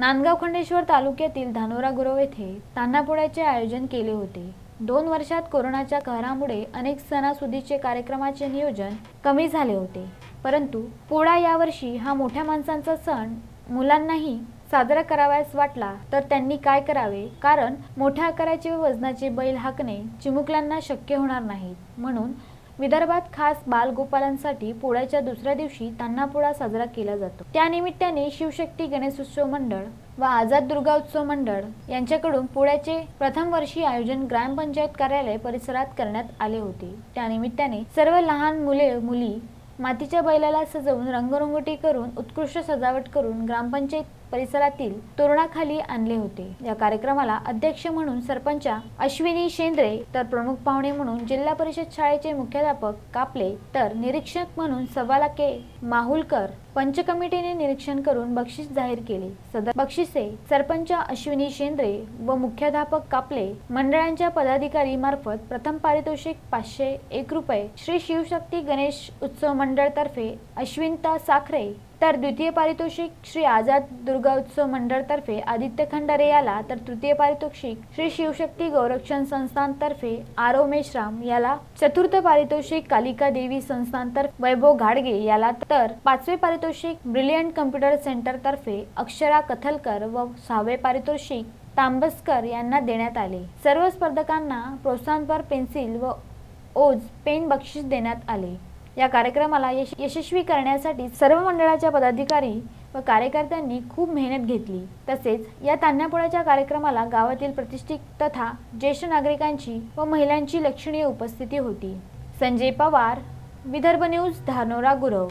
नांदगाव खंडेश्वर तालुक्यातील धानोरा गुरव येथे तान्हापुड्याचे आयोजन केले होते. दोन वर्षात कोरोनाच्या कहरामुळे अनेक सणासुदीचे कार्यक्रमाचे नियोजन कमी झाले होते. परंतु पोळा यावर्षी हा मोठ्या माणसांचा सण मुलांनाही साजरा करावयास वाटला तर त्यांनी काय करावे? कारण मोठ्या आकाराचे व वजनाचे बैल हाकणे चिमुकल्यांना शक्य होणार नाहीत म्हणून विदर्भात खास बालगोपालांसाठी पोळ्याच्या दुसऱ्या दिवशी त्यांना पोळा साजरा केला जातो. त्यानिमित्ताने शिवशक्ती गणेशोत्सव मंडळ व आझाद दुर्गा उत्सव मंडळ यांच्याकडून पोळ्याचे प्रथम वर्षी आयोजन ग्रामपंचायत कार्यालय परिसरात करण्यात आले होते. त्यानिमित्ताने सर्व लहान मुले मुली मातीच्या बैलाला सजवून रंगरंगोटी करून उत्कृष्ट सजावट करून ग्रामपंचायत परिसरातील तोरणाखाली आणले होते. या कार्यक्रमाला अध्यक्ष म्हणून सरपंच अश्विनी शेंद्रे तर प्रमुख पाहुणे म्हणून जिल्हा परिषद शाळेचे मुख्याध्यापक कापले तर निरीक्षक म्हणून सवालाके माहुलकर पंच कमिटीने निरीक्षण करून बक्षीस जाहीर केले. सदर बक्षिसे सरपंच अश्विनी शेंद्रे व मुख्याध्यापक कापले. मंडळांच्या पदाधिकारी मार्फत प्रथम पारितोषिक पाचशे एक रुपये श्री शिवशक्ती गणेश उत्सव मंडळ तर्फे अश्विनता साखरे तर द्वितीय पारितोषिक श्री आझाद दुर्गा उत्सव मंडळतर्फे आदित्य खंडारे याला तर तृतीय पारितोषिक श्री शिवशक्ती गौरक्षण संस्थानतर्फे आरव मेश्राम याला चतुर्थ पारितोषिक कालिका देवी संस्थानतर्फे वैभव घाडगे याला तर पाचवे पारितोषिक ब्रिलियंट कम्प्युटर सेंटरतर्फे अक्षरा कथलकर व सहावे पारितोषिक तांबसकर यांना देण्यात आले. सर्व स्पर्धकांना प्रोत्साहनपर पेन्सिल व ओज पेन बक्षीस देण्यात आले. या कार्यक्रमाला यश यशस्वी करण्यासाठी सर्व मंडळाच्या पदाधिकारी व कार्यकर्त्यांनी खूप मेहनत घेतली. तसेच या तान्हापोळ्याच्या कार्यक्रमाला गावातील प्रतिष्ठित तथा ज्येष्ठ नागरिकांची व महिलांची लक्षणीय उपस्थिती होती. संजय पवार विदर्भ न्यूज धानोरा गुरव.